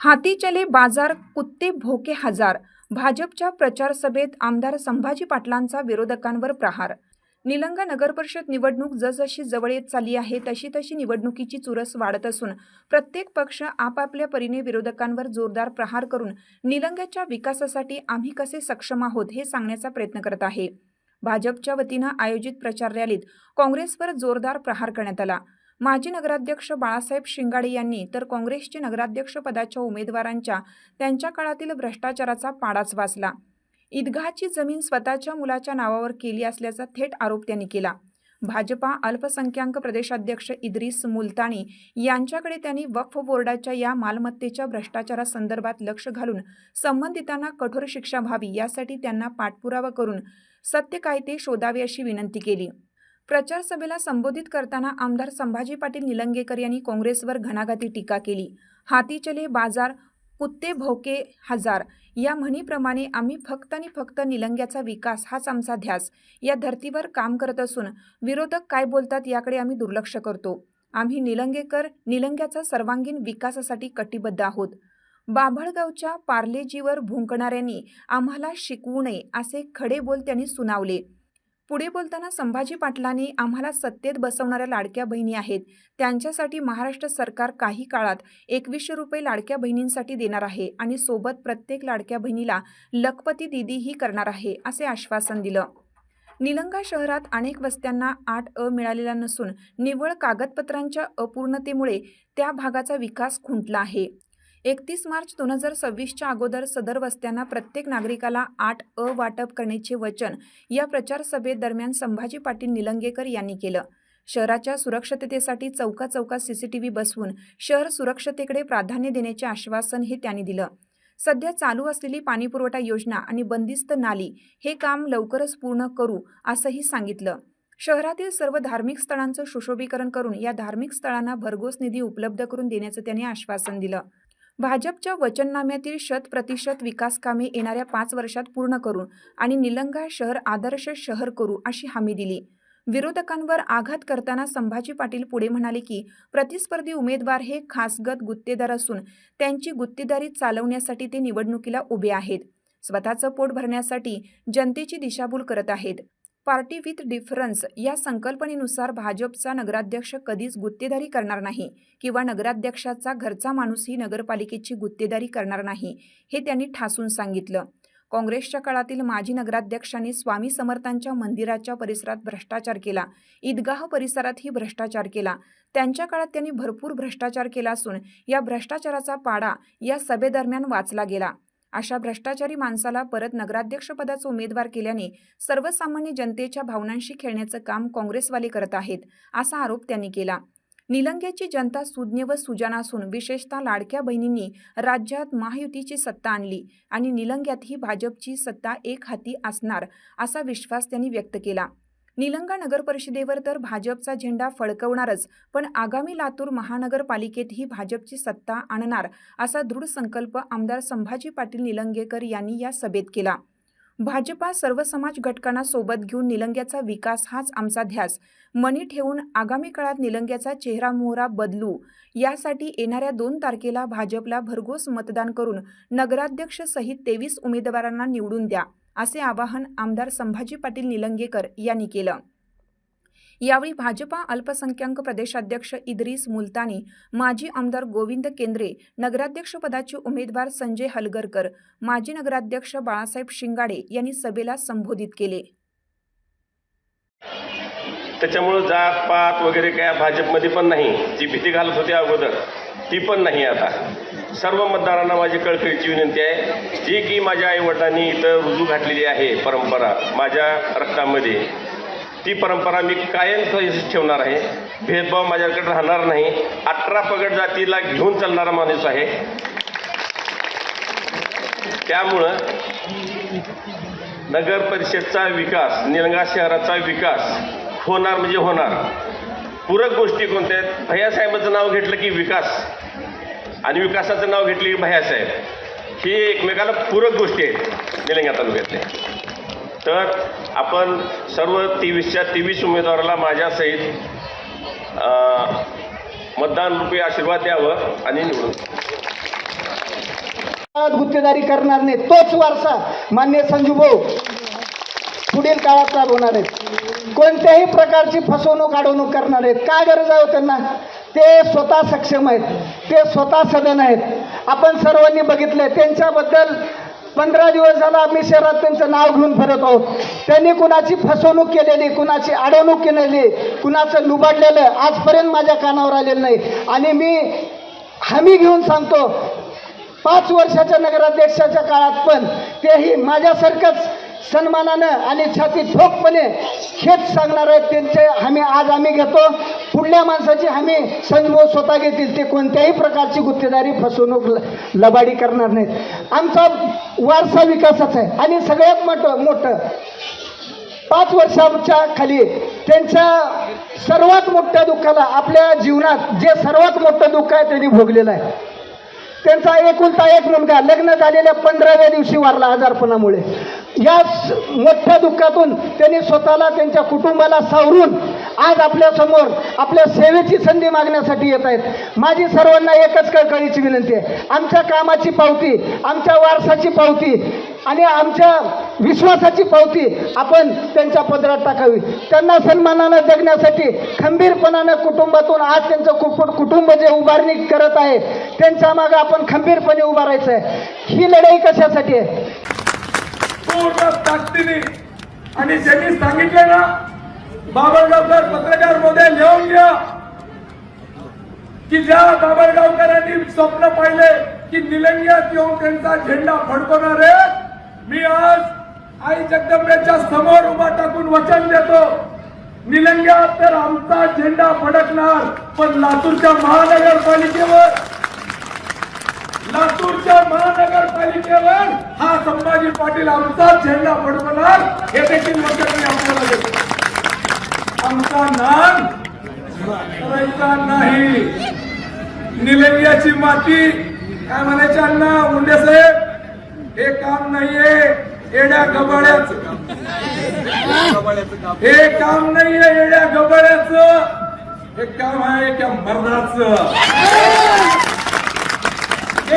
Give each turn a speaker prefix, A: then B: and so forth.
A: हाती चले बाजार कुत्ते भोके हजार. भाजपच्या प्रचार सभेत आमदार संभाजी पाटलांचा विरोधकांवर प्रहार. निलंगा नगरपरिषद निवडणूक जसजशी जवळ येत चालली आहे तशी तशी निवडणुकीची चुरस वाढत असून प्रत्येक पक्ष आपापल्या परीने विरोधकांवर जोरदार प्रहार करून निलंग्याच्या विकासासाठी आम्ही कसे सक्षम आहोत हे सांगण्याचा प्रयत्न करत आहे. भाजपच्या वतीनं आयोजित प्रचार रॅलीत काँग्रेसवर जोरदार प्रहार करण्यात आला. माजी नगराध्यक्ष बाळासाहेब शिंगाडे यांनी तर काँग्रेसचे नगराध्यक्ष पदाच्या उमेदवारांच्या त्यांच्या काळातील भ्रष्टाचाराचा पाडाच वाचला. ईदगाहची जमीन स्वतःच्या मुलाच्या नावावर केली असल्याचा थेट आरोप त्यांनी केला. भाजपा अल्पसंख्याक प्रदेशाध्यक्ष इद्रिस मुलतानी यांच्याकडे त्यांनी वक्फ बोर्डाच्या या मालमत्तेच्या भ्रष्टाचारासंदर्भात लक्ष घालून संबंधितांना कठोर शिक्षा व्हावी यासाठी त्यांना पाठपुरावा करून सत्य काय ते शोधावे अशी विनंती केली. प्रचार सभेला संबोधित करताना आमदार संभाजी पाटील निलंगेकर यांनी काँग्रेसवर घणाघाती टीका केली. हाती चले बाजार कुत्ते भोके हजार. या म्हणीप्रमाणे आम्ही फक्त आणि फक्त निलंग्याचा विकास हाच आमचा ध्यास. या धर्तीवर काम करत असून विरोधक काय बोलतात याकडे आम्ही दुर्लक्ष करतो. आम्ही निलंगेकर निलंग्याचा सर्वांगीण विकासासाठी कटिबद्ध आहोत. बाभळगावच्या पार्लेजीवर भुंकणाऱ्यांनी आम्हाला शिकवू नये असे खडे बोल त्यांनी सुनावले. पुढे बोलताना संभाजी पाटलांनी आम्हाला सत्तेत बसवणाऱ्या लाडक्या बहिणी आहेत. त्यांच्यासाठी महाराष्ट्र सरकार काही काळात एकवीसशे रुपये लाडक्या बहिणींसाठी देणार आहे आणि सोबत प्रत्येक लाडक्या बहिणीला लखपती दिदीही करणार आहे असे आश्वासन दिलं. निलंगा शहरात अनेक वस्त्यांना आठ अ मिळालेला नसून निव्वळ कागदपत्रांच्या अपूर्णतेमुळे त्या भागाचा विकास खुंटला आहे. एकतीस मार्च दोन हजार सव्वीसच्या अगोदर सदर वस्त्यांना प्रत्येक नागरिकाला आठ अ वाटप करण्याचे वचन या प्रचार सभेदरम्यान संभाजी पाटील निलंगेकर यांनी केलं. शहराच्या सुरक्षिततेसाठी चौका चौकात सीसीटीव्ही बसवून शहर सुरक्षतेकडे प्राधान्य देण्याचे आश्वासन हे त्यांनी दिलं. सध्या चालू असलेली पाणीपुरवठा योजना आणि बंदिस्त नाली हे काम लवकरच पूर्ण करू असंही सांगितलं. शहरातील सर्व धार्मिक स्थळांचं सुशोभीकरण करून या धार्मिक स्थळांना भरघोस निधी उपलब्ध करून देण्याचं त्यांनी आश्वासन दिलं. भाजपच्या वचननाम्यातील शत प्रतिशत विकास कामे येणाऱ्या पाच वर्षात पूर्ण करू आणि निलंगा शहर आदर्श शहर करू अशी हमी दिली. विरोधकांवर आघात करताना संभाजी पाटील पुढे म्हणाले की प्रतिस्पर्धी उमेदवार हे खासगत गुत्तेदार असून त्यांची गुत्तेदारी चालवण्यासाठी ते निवडणुकीला उभे आहेत. स्वतःचं पोट भरण्यासाठी जनतेची दिशाभूल करत आहेत. पार्टी विथ डिफरन्स या संकल्पनेनुसार भाजपचा नगराध्यक्ष कधीच गुत्तेदारी करणार नाही किंवा नगराध्यक्षाचा घरचा माणूसही नगरपालिकेची गुत्तेदारी करणार नाही हे त्यांनी ठासून सांगितलं. काँग्रेसच्या काळातील माजी नगराध्यक्षांनी स्वामी समर्थांच्या मंदिराच्या परिसरात भ्रष्टाचार केला ईदगाह परिसरातही भ्रष्टाचार केला. त्यांच्या काळात त्यांनी भरपूर भ्रष्टाचार केला असून या भ्रष्टाचाराचा पाडा या सभेदरम्यान वाचला गेला. अशा भ्रष्टाचारी माणसाला परत नगराध्यक्षपदाचा उमेदवार केल्याने सर्वसामान्य जनतेच्या भावनांशी खेळण्याचं काम काँग्रेसवाले करत आहेत असा आरोप त्यांनी केला. निलंग्याची जनता सुज्ञ व सुजान असून विशेषतः लाडक्या बहिणींनी राज्यात महायुतीची सत्ता आणली आणि निलंग्यातही भाजपची सत्ता एक हाती असणार असा विश्वास त्यांनी व्यक्त केला. निलंगा नगरपरिषदेवर तर भाजपचा झेंडा फडकवणारच पण आगामी लातूर महानगरपालिकेतही भाजपची सत्ता आणणार असा दृढ संकल्प आमदार संभाजी पाटील निलंगेकर यांनी या सभेत केला. भाजपा सर्व समाज घटकांना सोबत घेऊन निलंग्याचा विकास हाच आमचा ध्यास. मनी ठेवून आगामी काळात निलंग्याचा चेहरा मोहरा बदलू यासाठी येणाऱ्या दोन तारखेला भाजपला भरघोस मतदान करून नगराध्यक्ष सहित तेवीस उमेदवारांना निवडून द्या. असे आवाहन आमदार संभाजी पाटील निलंगेकर यांनी केलं. यावेळी भाजपा अल्पसंख्याक प्रदेशाध्यक्ष इद्रिस मुलतानी माजी आमदार गोविंद केंद्रे नगराध्यक्षपदाचे उमेदवार संजय हलगरकर माजी नगराध्यक्ष बाळासाहेब शिंगाडे यांनी सभेला संबोधित केले.
B: त्याच्यामुळे जात पात वगैरे काय भाजपमध्ये पण नाही. जी भीती घालत होती अगोदर. ती पण नाही आता. सर्व मतदारांना माझी कळकळीची विनंती आहे. जी की माझ्या आईवडिलांनी इथं रुजू घातलेली आहे परंपरा माझ्या रक्तामध्ये. ती परंपरा मी कायम तशीच ठेवणार आहे. भेदभाव माझ्याकडे राहणार नाही. अठरा पगड जातीला घेऊन चालणारा माणूस आहे. त्यामुळं नगर परिषदचा विकास निलंगा शहराचा विकास होणार म्हणजे होणार. पूरक गोष्टी कोणत्या आहेत? भैयासाहेबाचं नाव घेतलं की विकास. आणि विकासाचं नाव घेतलं की भैयासाहेब ही एकमेकाला पूरक गोष्टी आहेत निलंगा तालुक्यातल्या तर आपण सर्व तेवीसच्या तेवीस उमेदवाराला माझ्यासहित मतदान रूपी आशीर्वाद द्यावं आणि निवडून
C: गुत्तेदारी करणार नाही तोच वारसा मान्य संजू भाऊ. पुढील काळात राबवणार आहेत कोणत्याही प्रकारची फसवणूक अडवणूक करणार आहेत. काय गरज आहे हो त्यांना? ते स्वतः सक्षम आहेत. ते स्वतः सदन आहेत. आपण सर्वांनी बघितले त्यांच्याबद्दल पंधरा दिवस झाला आम्ही शहरात त्यांचं नाव घेऊन फिरत आहोत. त्यांनी कुणाची फसवणूक केलेली कुणाची अडवणूक केलेली कुणाचं लुबाडलेलं आजपर्यंत माझ्या कानावर आलेलं नाही. आणि मी हमी घेऊन सांगतो पाच वर्षाच्या नगराध्यक्षाच्या काळात पण तेही माझ्यासारखंच सन्मानानं आणि छाती ठोकपणे हेच सांगणार आहेत त्यांचे हमी आज आम्ही घेतो. पुढल्या माणसाची हमी संजभाऊ स्वतः घेतील. ते कोणत्याही प्रकारची गुत्तेदारी फसवणूक ल- लबाडी करणार नाहीत. आमचा वारसा विकासाचा आहे. आणि सगळ्यात मोठं मोठं पाच वर्षाच्या खाली त्यांच्या सर्वात मोठ्या दुःखाला आपल्या जीवनात जे सर्वात मोठं दुःख आहे त्यांनी भोगलेलं आहे. त्यांचा एकुलता एक मुलगा लग्न झालेल्या पंधराव्या दिवशी वारला आजारपणामुळे. या स- मोठ्या दुःखातून त्यांनी स्वतःला त्यांच्या कुटुंबाला सावरून आज आपल्यासमोर आपल्या सेवेची संधी मागण्यासाठी येत आहेत. माझी सर्वांना एकच कळकळीची विनंती आहे. आमच्या कामाची पावती आमच्या वारसाची पावती आणि आमच्या विश्वासाची पावती आपण त्यांच्या पदरात टाकावी. त्यांना सन्मानानं जगण्यासाठी खंबीरपणानं कुटुंबातून आज त्यांचं कुटुंब कुटुंब जे उभारणी करत आहे त्यांच्या मागं आपण खंबीरपणे उभारायचं आहे. ही लढाई कशासाठी आहे?
D: पूर्ण ताकदीने आणि ज्यांनी सांगितलं ना बाबळगावकर पत्रकारमध्ये लिहून घ्या. की ज्या बाबळगावकरांनी स्वप्न पाहिले की निलंग्यात येऊन त्यांचा झेंडा फडकवणार आहे मी आज आई जगदंबेच्या समोर उभा टाकून वचन देतो. निलंग्यात तर आमचा झेंडा फडकणार पण लातूरच्या महानगरपालिकेवर. लातूरच्या महानगरपालिकेवर संभाजी पाटील आमचा झेंडा फडकवणार हे देखील वचन मी आपल्याला देतो आमचा नाम करायचा नाही. निलंग्याची माती काय म्हणायचे अण्णा मुंडे साहेब? हे काम नाहीये येड्या गबाड्याच. हे काम नाहीये येड्या गबाड्याच. हे काम आहे त्या मर्दाचं